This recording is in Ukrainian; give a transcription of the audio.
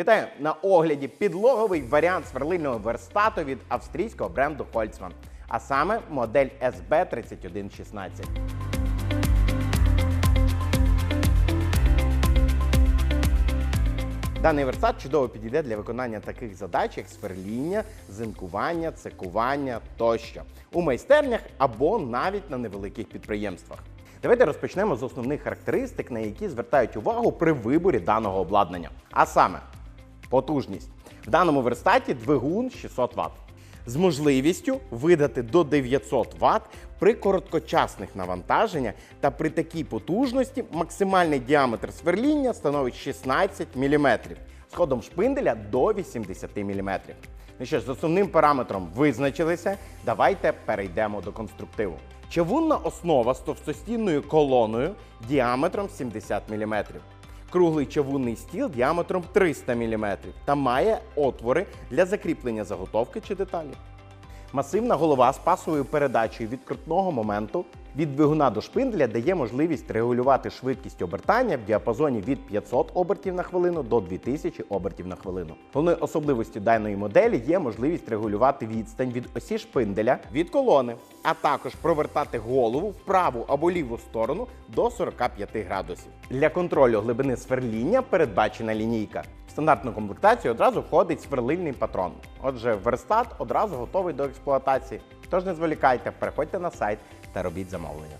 Вітаю на огляді підлоговий варіант сверлильного верстату від австрійського бренду Holtzmann, а саме модель SB3116. Даний верстат чудово підійде для виконання таких задач, як сверління, зинкування, цекування тощо у майстернях або навіть на невеликих підприємствах. Давайте розпочнемо з основних характеристик, на які звертають увагу при виборі даного обладнання. А саме потужність. В даному верстаті двигун 600 Вт з можливістю видати до 900 Вт при короткочасних навантаженнях та при такій потужності максимальний діаметр сверління становить 16 мм, з ходом шпинделя до 80 мм. Ну що ж, з основним параметром визначилися. Давайте перейдемо до конструктиву. Чавунна основа з товстостінною колоною діаметром 70 мм. Круглий чавунний стіл діаметром 300 мм та має отвори для закріплення заготовки чи деталі. Масивна голова з пасовою передачею від крутного моменту від двигуна до шпинделя дає можливість регулювати швидкість обертання в діапазоні від 500 обертів на хвилину до 2000 обертів на хвилину. Головною особливістю даної моделі є можливість регулювати відстань від осі шпинделя від колони, а також провертати голову в праву або ліву сторону до 45 градусів. Для контролю глибини сверління передбачена лінійка. В стандартну комплектацію одразу входить сверлильний патрон. Отже, верстат одразу готовий до експлуатації. Тож не зволікайте, переходьте на сайт та робіть замовлення.